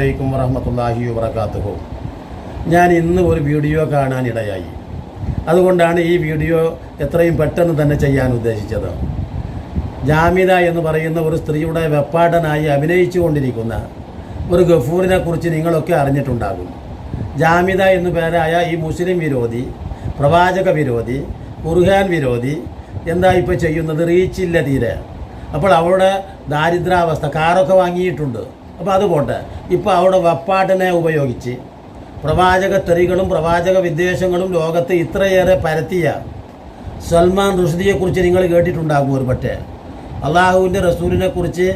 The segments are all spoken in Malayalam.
അലൈക്കും വറഹമത്തല്ലാഹി വബർക്കാത്തുഹു ഞാൻ ഇന്ന് ഒരു വീഡിയോ കാണാനിടയായി അതുകൊണ്ടാണ് ഈ വീഡിയോ എത്രയും പെട്ടെന്ന് തന്നെ ചെയ്യാൻ ഉദ്ദേശിച്ചത്. ജാമിത എന്ന് പറയുന്ന ഒരു സ്ത്രീയുടെ വെപ്പാടനായി അഭിനയിച്ചു കൊണ്ടിരിക്കുന്ന ഒരു ഗഫൂറിനെ കുറിച്ച് നിങ്ങളൊക്കെ അറിഞ്ഞിട്ടുണ്ടാകും. ജാമിത എന്നു പേരായ ഈ മുസ്ലിം വിരോധി പ്രവാചക വിരോധി ഖുർഹാൻ വിരോധി എന്താ ഇപ്പോൾ ചെയ്യുന്നത്? റീച്ചില്ല തീരെ. അപ്പോൾ അവളുടെ ദാരിദ്രാവസ്ഥ കാറൊക്കെ വാങ്ങിയിട്ടുണ്ട്. അപ്പോൾ അത് പോട്ടെ ഇപ്പോൾ അവിടെ വെപ്പാട്ടിനെ ഉപയോഗിച്ച് പ്രവാചക തെറികളും പ്രവാചക വിദ്വേഷങ്ങളും ലോകത്ത് ഇത്രയേറെ പരത്തിയ സൽമാൻ റുഷ്ദിയെക്കുറിച്ച് നിങ്ങൾ കേട്ടിട്ടുണ്ടാകും ഒരു പക്ഷേ അള്ളാഹുവിന്റെ റസൂലിനെ കുറിച്ച്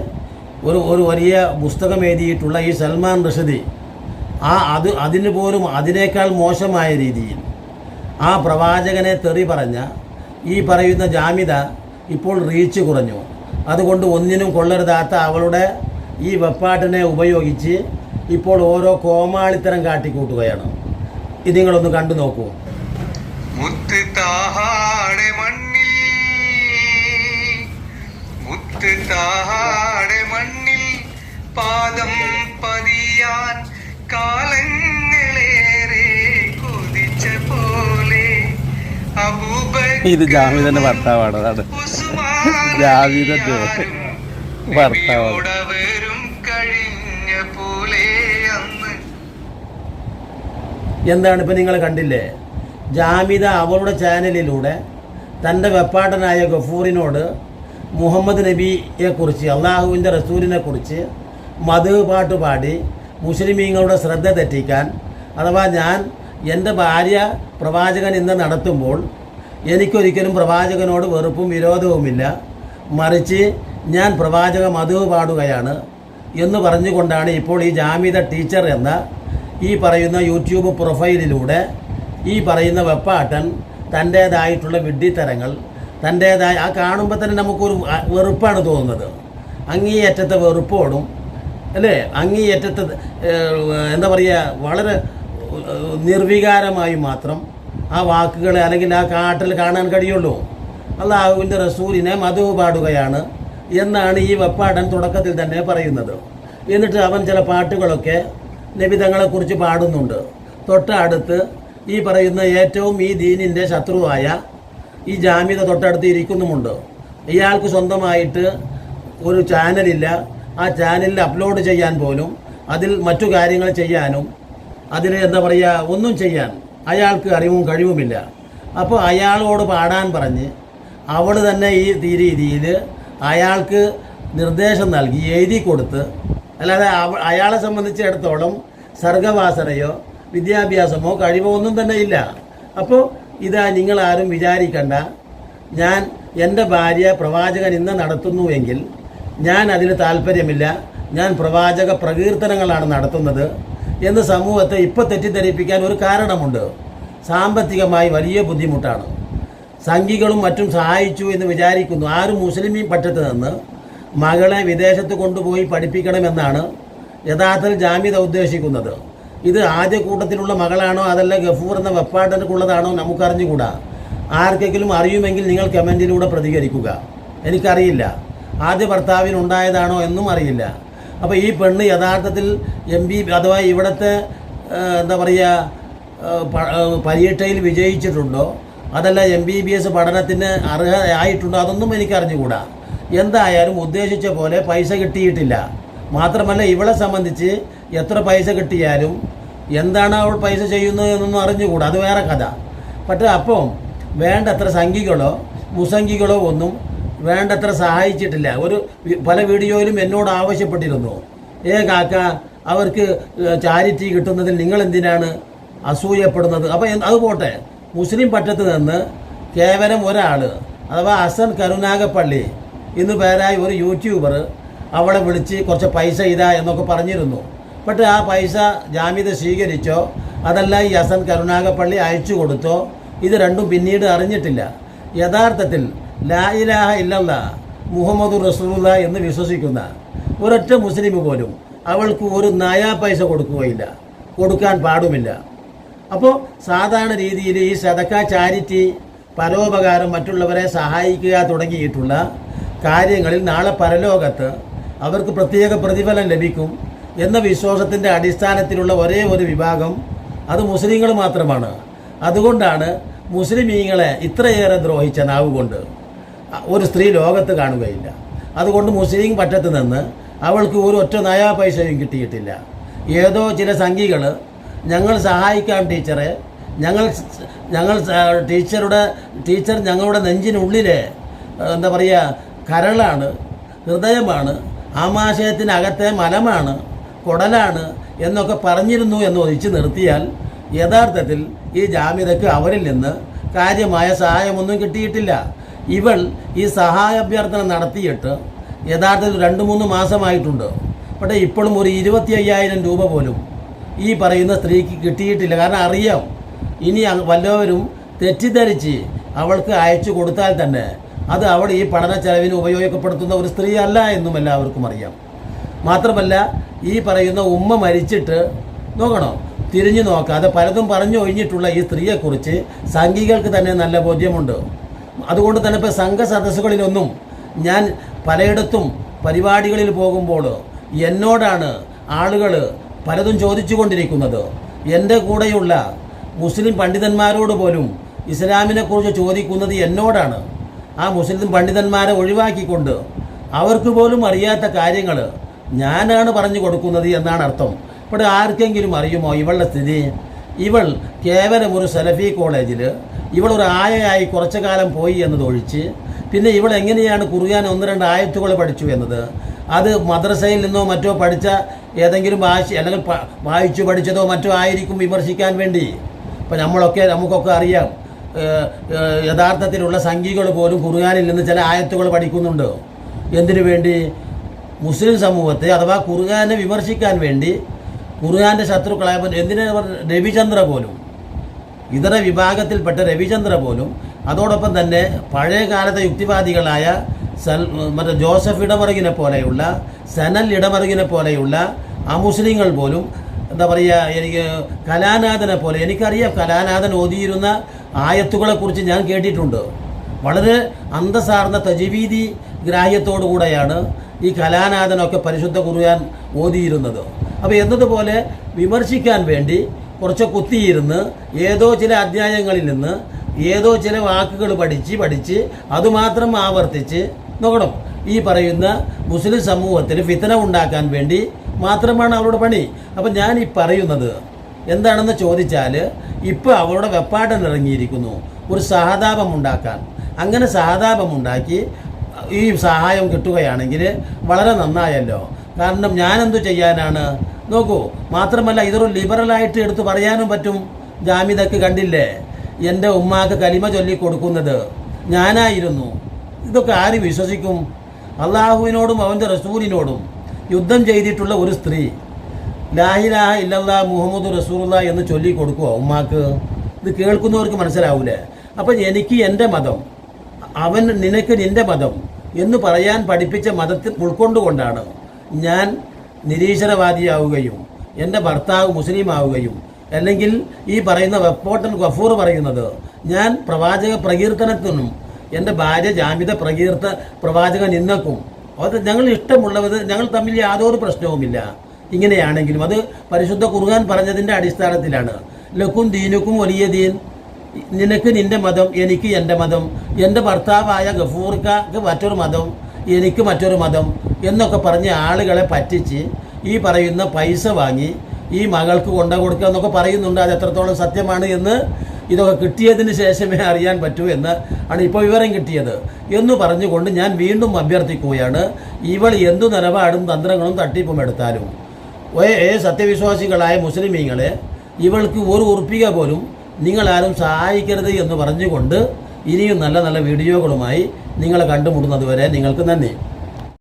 ഒരു ഒരു വലിയ പുസ്തകം എഴുതിയിട്ടുള്ള ഈ സൽമാൻ റുഷ്ദി ആ അത് അതിന് പോലും അതിനേക്കാൾ മോശമായ രീതിയിൽ ആ പ്രവാചകനെ തെറി പറഞ്ഞ ഈ പറയുന്ന ജാമിത ഇപ്പോൾ റീച്ച് കുറഞ്ഞു. അതുകൊണ്ട് ഒന്നിനും കൊള്ളരുതാത്ത അവളുടെ ഈ വെപ്പാട്ടിനെ ഉപയോഗിച്ച് ഇപ്പോൾ ഓരോ കോമാളിത്തരം കാട്ടിക്കൂട്ടുകയാണ്. ഇത് നിങ്ങളൊന്ന് കണ്ടു നോക്കൂ. മുത്ത് മണ്ണിൽ മുത്ത് മണ്ണിൽ പാദം പതിയാൻ കാലങ്ങളേറെ കൊതിച്ച പോലെ അബൂബക്കർ ഇത് ജാമിതന്റെ ഭർത്താവാണ് അതാണ്. ജാമിതന്റെ ഭർത്താവാണ്. എന്താണ് ഇപ്പം നിങ്ങൾ കണ്ടില്ലേ? ജാമിദ അവളുടെ ചാനലിലൂടെ തന്റെ വെപ്പാട്ടനായ ഗഫൂറിനോട് മുഹമ്മദ് നബിയെക്കുറിച്ച് അള്ളാഹുവിന്റെ റസൂലിനെക്കുറിച്ച് മധു പാട്ട് പാടി മുസ്ലിമീങ്ങളുടെ ശ്രദ്ധ തെറ്റിക്കാൻ അഥവാ ഞാൻ എന്റെ ഭാര്യ പ്രവാചകൻ ഇന്ന് നടത്തുമ്പോൾ എനിക്കൊരിക്കലും പ്രവാചകനോട് വെറുപ്പും വിരോധവുമില്ല. മറിച്ച് ഞാൻ പ്രവാചക മധു പാടുകയാണ് എന്ന് പറഞ്ഞുകൊണ്ടാണ് ഇപ്പോൾ ഈ ജാമിത ടീച്ചർ എന്ന ഈ പറയുന്ന യൂട്യൂബ് പ്രൊഫൈലിലൂടെ ഈ പറയുന്ന വെപ്പാട്ടൻ തന്റേതായിട്ടുള്ള വിഡ്ഢിത്തരങ്ങൾ തന്റേതായ ആ കാണുമ്പോൾ തന്നെ നമുക്കൊരു വെറുപ്പാണ് തോന്നുന്നത്. അങ്ങേയറ്റത്തെ വെറുപ്പോടും അല്ലേ? അങ്ങേയറ്റത്തെ എന്താ പറയുക വളരെ നിർവികാരമായി മാത്രം ആ വാക്കുകളെ അല്ലെങ്കിൽ ആ കാട്ടിൽ കാണാൻ കഴിയുള്ളൂ. അള്ളാഹുവിന്റെ റസൂലിനെ മധു പാടുകയാണ് എന്നാണ് ഈ വെപ്പാടൻ തുടക്കത്തിൽ തന്നെ പറയുന്നത്. എന്നിട്ട് അവൻ ചില പാട്ടുകളൊക്കെ നബിതങ്ങളെക്കുറിച്ച് പാടുന്നുണ്ട്. തൊട്ടടുത്ത് ഈ പറയുന്ന ഏറ്റവും ഈ ദീനിന്റെ ശത്രുവായ ഈ ജാമ്യത തൊട്ടടുത്ത് ഇരിക്കുന്നുമുണ്ട്. ഇയാൾക്ക് സ്വന്തമായിട്ട് ഒരു ചാനലില്ല. ആ ചാനലിൽ അപ്ലോഡ് ചെയ്യാൻ പോലും അതിൽ മറ്റു കാര്യങ്ങൾ ചെയ്യാനും അതിൽ എന്താ പറയുക ഒന്നും ചെയ്യാൻ അയാൾക്ക് അറിവും കഴിവുമില്ല. അപ്പോൾ അയാളോട് പാടാൻ പറഞ്ഞ് അവൾ തന്നെ ഈ രീതിയിൽ അയാൾക്ക് നിർദ്ദേശം നൽകി എഴുതി കൊടുത്ത് അല്ലാതെ അയാളെ സംബന്ധിച്ചിടത്തോളം സർഗവാസനയോ വിദ്യാഭ്യാസമോ കഴിവോ ഒന്നും തന്നെ ഇല്ല. അപ്പോൾ ഇതാ നിങ്ങൾ ആരും വിചാരിക്കണ്ട. ഞാൻ എന്റെ ഭാര്യ പ്രവാചകൻ ഇന്ന് നടത്തുന്നുവെങ്കിൽ ഞാൻ അതിന് താല്പര്യമില്ല. ഞാൻ പ്രവാചക പ്രകീർത്തനങ്ങളാണ് നടത്തുന്നത് എന്ന് സമൂഹത്തെ ഇപ്പോൾ തെറ്റിദ്ധരിപ്പിക്കാൻ ഒരു കാരണമുണ്ട്. സാമ്പത്തികമായി വലിയ ബുദ്ധിമുട്ടാണ്. സംഘികളും മറ്റും സഹായിച്ചു എന്ന് വിചാരിക്കുന്നു. ആരും മുസ്ലിമീം പക്ഷത്ത് നിന്ന് മകളെ വിദേശത്ത് കൊണ്ടുപോയി പഠിപ്പിക്കണമെന്നാണ് യഥാർത്ഥത്തിൽ ജാമ്യത ഉദ്ദേശിക്കുന്നത്. ഇത് ആദ്യ കൂട്ടത്തിലുള്ള മകളാണോ അതല്ല ഗഫൂർ എന്ന വെപ്പാട്ടനുള്ളതാണോ നമുക്കറിഞ്ഞുകൂടാ. ആർക്കെങ്കിലും അറിയുമെങ്കിൽ നിങ്ങൾ കമന്റിലൂടെ പ്രതികരിക്കുക. എനിക്കറിയില്ല. ആദ്യ ഭർത്താവിനുണ്ടായതാണോ എന്നും അറിയില്ല. അപ്പോൾ ഈ പെണ്ണ് യഥാർത്ഥത്തിൽ എം ബി അഥവാ ഇവിടുത്തെ എന്താ പറയുക പരീക്ഷയിൽ വിജയിച്ചിട്ടുണ്ടോ? അതല്ല എം ബി ബി എസ് പഠനത്തിന് അർഹയായിട്ടുണ്ടോ അതൊന്നും എനിക്ക് അറിഞ്ഞുകൂടാ എന്തായാലും ഉദ്ദേശിച്ച പോലെ പൈസ കിട്ടിയിട്ടില്ല. മാത്രമല്ല ഇവളെ സംബന്ധിച്ച് എത്ര പൈസ കിട്ടിയാലും എന്താണ് അവൾ പൈസ ചെയ്യുന്നത് എന്നൊന്നും അറിഞ്ഞുകൂടാ. അത് വേറെ കഥ. പക്ഷേ അപ്പം വേണ്ടത്ര സംഖ്യകളോ മുസംഖികളോ ഒന്നും വേണ്ടത്ര സഹായിച്ചിട്ടില്ല. ഒരു പല വീഡിയോയിലും എന്നോട് ആവശ്യപ്പെട്ടിരുന്നു. ഏ കാക്ക അവർക്ക് ചാരിറ്റി കിട്ടുന്നതിൽ നിങ്ങൾ എന്തിനാണ് അസൂയപ്പെടുന്നത്? അപ്പം അത് പോട്ടെ. മുസ്ലിം പറ്റത്ത് നിന്ന് കേവലം ഒരാൾ അഥവാ അസൻ കരുനാഗപ്പള്ളി ഇന്ന് പേരായി ഒരു യൂട്യൂബർ അവളെ വിളിച്ച് കുറച്ച് പൈസ ഇതാ എന്നൊക്കെ പറഞ്ഞിരുന്നു. പക്ഷേ ആ പൈസ ജാമ്യത സ്വീകരിച്ചോ അതല്ല ഈ ഹസൻ കരുണാകപ്പള്ളി അയച്ചു കൊടുത്തോ ഇത് രണ്ടും പിന്നീട് അറിഞ്ഞിട്ടില്ല. യഥാർത്ഥത്തിൽ ലാ ഇലാഹ ഇല്ലല്ല മുഹമ്മദ് റസൂല എന്ന് വിശ്വസിക്കുന്ന ഒരൊറ്റ മുസ്ലിം പോലും അവൾക്ക് ഒരു നയാ പൈസ കൊടുക്കുകയില്ല. കൊടുക്കാൻ പാടുമില്ല. അപ്പോൾ സാധാരണ രീതിയിൽ ഈ സദക്ക ചാരിറ്റി പരോപകാരം മറ്റുള്ളവരെ സഹായിക്കുക തുടങ്ങിയിട്ടുള്ള കാര്യങ്ങളിൽ നാളെ പരലോകത്ത് അവർക്ക് പ്രത്യേക പ്രതിഫലം ലഭിക്കും എന്ന വിശ്വാസത്തിന്റെ അടിസ്ഥാനത്തിലുള്ള ഒരേ ഒരു വിഭാഗം അത് മുസ്ലിങ്ങൾ മാത്രമാണ്. അതുകൊണ്ടാണ് മുസ്ലിമീങ്ങളെ ഇത്രയേറെ ദ്രോഹിച്ച നാവ് കൊണ്ട് ഒരു സ്ത്രീ ലോകത്ത് കാണുകയില്ല. അതുകൊണ്ട് മുസ്ലിം പറ്റത്ത് നിന്ന് അവൾക്ക് ഒരു ഒറ്റ നയാ പൈസയും കിട്ടിയിട്ടില്ല. ഏതോ ചില സംഘികൾ ഞങ്ങൾ സഹായിക്കാം ടീച്ചറെ ഞങ്ങൾ ഞങ്ങൾ ടീച്ചറുടെ ടീച്ചർ ഞങ്ങളുടെ നെഞ്ചിനുള്ളിലെ എന്താ പറയുക കരളാണ് ഹൃദയമാണ് ആമാശയത്തിനകത്തെ മലമാണ് കുടലാണ് എന്നൊക്കെ പറഞ്ഞിരുന്നു എന്ന് ഒഴിച്ചു നിർത്തിയാൽ യഥാർത്ഥത്തിൽ ഈ ജാമ്യതയ്ക്ക് അവരിൽ നിന്ന് കാര്യമായ സഹായമൊന്നും കിട്ടിയിട്ടില്ല. ഇവൾ ഈ സഹായ അഭ്യർത്ഥന നടത്തിയിട്ട് യഥാർത്ഥത്തിൽ രണ്ട് മൂന്ന് മാസമായിട്ടുണ്ട്. പക്ഷേ ഇപ്പോഴും ഒരു ഇരുപത്തി അയ്യായിരം രൂപ പോലും ഈ പറയുന്ന സ്ത്രീക്ക് കിട്ടിയിട്ടില്ല. കാരണം അറിയാം ഇനി വല്ലവരും തെറ്റിദ്ധരിച്ച് അവൾക്ക് അയച്ചു കൊടുത്താൽ തന്നെ അത് അവിടെ ഈ പഠന ചെലവിന് ഉപയോഗപ്പെടുത്തുന്ന ഒരു സ്ത്രീ അല്ല എന്നും എല്ലാവർക്കും അറിയാം. മാത്രമല്ല ഈ പറയുന്ന ഉമ്മ മരിച്ചിട്ട് നോക്കണോ തിരിഞ്ഞു നോക്കാതെ പലതും പറഞ്ഞു ഒഴിഞ്ഞിട്ടുള്ള ഈ സ്ത്രീയെക്കുറിച്ച് സംഘികൾക്ക് തന്നെ നല്ല ബോധ്യമുണ്ട്. അതുകൊണ്ട് തന്നെ ഇപ്പോൾ സംഘ സദസ്സുകളിലൊന്നും ഞാൻ പലയിടത്തും പരിപാടികളിൽ പോകുമ്പോൾ എന്നോടാണ് ആളുകൾ പലതും ചോദിച്ചു കൊണ്ടിരിക്കുന്നത് എന്റെ കൂടെയുള്ള മുസ്ലിം പണ്ഡിതന്മാരോട് പോലും ഇസ്ലാമിനെക്കുറിച്ച് ചോദിക്കുന്നത് എന്നോടാണ്. ആ മുസ്ലിം പണ്ഡിതന്മാരെ ഒഴിവാക്കിക്കൊണ്ട് അവർക്ക് പോലും അറിയാത്ത കാര്യങ്ങൾ ഞാനാണ് പറഞ്ഞു കൊടുക്കുന്നത് എന്നാണ് അർത്ഥം. ഇവിടെ ആർക്കെങ്കിലും അറിയുമോ ഇവളുടെ സ്ഥിതി? ഇവൾ കേവലം ഒരു സലഫി കോളേജിൽ ഇവൾ ഒരു ആയയായി കുറച്ചു കാലം പോയി എന്നതൊഴിച്ച് പിന്നെ ഇവൾ എങ്ങനെയാണ് കുറുകാൻ ഒന്ന് രണ്ട് ആയത്തുകൾ പഠിച്ചു എന്നത്? അത് മദ്രസയിൽ നിന്നോ മറ്റോ പഠിച്ച ഏതെങ്കിലും ഭാഷ അല്ലെങ്കിൽ വായിച്ചു പഠിച്ചതോ മറ്റോ ആയിരിക്കും വിമർശിക്കാൻ വേണ്ടി. ഇപ്പം നമ്മളൊക്കെ നമുക്കൊക്കെ അറിയാം. യഥാർത്ഥത്തിലുള്ള സംഖ്യകൾ പോലും ഖുർആാനിൽ നിന്ന് ചില ആയത്തുകൾ പഠിക്കുന്നുണ്ട്? എന്തിനു വേണ്ടി? മുസ്ലിം സമൂഹത്തെ അഥവാ കുറുകാനെ വിമർശിക്കാൻ വേണ്ടി കുറുകാന്റെ ശത്രുക്കളായ എന്തിനാ രവിചന്ദ്ര പോലും. ഇതര വിഭാഗത്തിൽപ്പെട്ട രവിചന്ദ്ര പോലും. അതോടൊപ്പം തന്നെ പഴയ കാലത്തെ യുക്തിവാദികളായ സൽ മറ്റേ ജോസഫ് ഇടമറുകിനെ പോലെയുള്ള സനൽ ഇടമറുകിനെ പോലെയുള്ള അമുസ്ലിങ്ങൾ പോലും എന്താ പറയുക എനിക്ക് കലാനാഥനെ പോലെ എനിക്കറിയാം കലാനാഥൻ ഓതിയിരുന്ന ആയത്തുകളെക്കുറിച്ച് ഞാൻ കേട്ടിട്ടുണ്ട്. വളരെ അന്തസാർന്ന തജവീതി ഗ്രാഹ്യത്തോടു കൂടെയാണ് ഈ കലാനാഥനൊക്കെ പരിശുദ്ധ കുറുവാൻ ഓതിയിരുന്നത്. അപ്പോൾ എന്നതുപോലെ വിമർശിക്കാൻ വേണ്ടി കുറച്ച് കുത്തിയിരുന്ന് ഏതോ ചില അധ്യായങ്ങളിൽ നിന്ന് ഏതോ ചില വാക്കുകൾ പഠിച്ച് പഠിച്ച് അതുമാത്രം ആവർത്തിച്ച് നോക്കണം. ഈ പറയുന്ന മുസ്ലിം സമൂഹത്തിൽ ഫിത്തന ഉണ്ടാക്കാൻ വേണ്ടി മാത്രമാണ് അവളുടെ പണി. അപ്പം ഞാൻ ഈ പറയുന്നത് എന്താണെന്ന് ചോദിച്ചാൽ ഇപ്പോൾ അവളുടെ വെപ്പാട്ടൻ ഇറങ്ങിയിരിക്കുന്നു ഒരു സഹതാപം ഉണ്ടാക്കാൻ. അങ്ങനെ സഹതാപം ഉണ്ടാക്കി ഈ സഹായം കിട്ടുകയാണെങ്കിൽ വളരെ നന്നായല്ലോ. കാരണം ഞാനെന്തു ചെയ്യാനാണ്? നോക്കൂ മാത്രമല്ല ഇതൊരു ലിബറലായിട്ട് എടുത്ത് പറയാനും പറ്റും. ജാമിതക്ക് കണ്ടില്ലേ? എന്റെ ഉമ്മാക്ക് കലിമ ചൊല്ലി കൊടുക്കുന്നത് ഞാനായിരുന്നു. ഇതൊക്കെ ആര് വിശ്വസിക്കും? അള്ളാഹുവിനോടും അവന്റെ റസൂലിനോടും. യുദ്ധം ചെയ്തിട്ടുള്ള ഒരു സ്ത്രീ ലാഹിലാഹ ഇല്ലല്ലാ മുഹമ്മദ് റസൂലുള്ള എന്ന് ചൊല്ലി കൊടുക്കുമോ ഉമ്മാക്ക്? ഇത് കേൾക്കുന്നവർക്ക് മനസ്സിലാവൂലേ? അപ്പം എനിക്ക് എന്റെ മതം അവൻ നിനക്ക് നിന്റെ മതം എന്ന് പറയാൻ പഠിപ്പിച്ച മതത്തിൽ ഉൾക്കൊണ്ടുകൊണ്ടാണ് ഞാൻ നിരീശ്വരവാദിയാവുകയും എന്റെ ഭർത്താവ് മുസ്ലിം ആവുകയും അല്ലെങ്കിൽ ഈ പറയുന്ന വെപ്പോട്ടൻ ഗഫൂർ പറയുന്നത് ഞാൻ പ്രവാചക പ്രകീർത്തനത്തിനും എന്റെ ഭാര്യ ജാമിത പ്രകീർത്ത പ്രവാചക നിന്നക്കും അത് ഞങ്ങൾ ഇഷ്ടമുള്ളവത് ഞങ്ങൾ തമ്മിൽ യാതൊരു പ്രശ്നവുമില്ല. ഇങ്ങനെയാണെങ്കിലും അത് പരിശുദ്ധ ഖുർആൻ പറഞ്ഞതിന്റെ അടിസ്ഥാനത്തിലാണ്. ലക്കും ദീനുക്കും വലിയ ദീൻ. നിനക്ക് നിന്റെ മതം എനിക്ക് എന്റെ മതം. എന്റെ ഭർത്താവായ ഗഫൂർക്കു മറ്റൊരു മതം എനിക്ക് മറ്റൊരു മതം എന്നൊക്കെ പറഞ്ഞ് ആളുകളെ പറ്റിച്ച് ഈ പറയുന്ന പൈസ വാങ്ങി ഈ മകൾക്ക് കൊണ്ടു കൊടുക്കുക എന്നൊക്കെ പറയുന്നുണ്ട്. അത് എത്രത്തോളം സത്യമാണ് എന്ന് ഇതൊക്കെ കിട്ടിയതിന് ശേഷമേ അറിയാൻ പറ്റൂ എന്ന് ആണ് ഇപ്പോൾ വിവരം കിട്ടിയത്. എന്ന് പറഞ്ഞുകൊണ്ട് ഞാൻ വീണ്ടും അഭ്യർത്ഥിക്കുകയാണ് ഇവൾ എന്തു നിലപാടും തന്ത്രങ്ങളും തട്ടിപ്പും എടുത്താലും. സത്യവിശ്വാസികളായ മുസ്ലിമീങ്ങളെ ഇവൾക്ക് ഒരു ഉറപ്പിക പോലും നിങ്ങളാരും സഹായിക്കരുത് എന്ന് പറഞ്ഞുകൊണ്ട് ഇനിയും നല്ല നല്ല വീഡിയോകളുമായി നിങ്ങളെ കണ്ടുമുട്ടുന്നതുവരെ നിങ്ങൾക്ക് നന്ദി.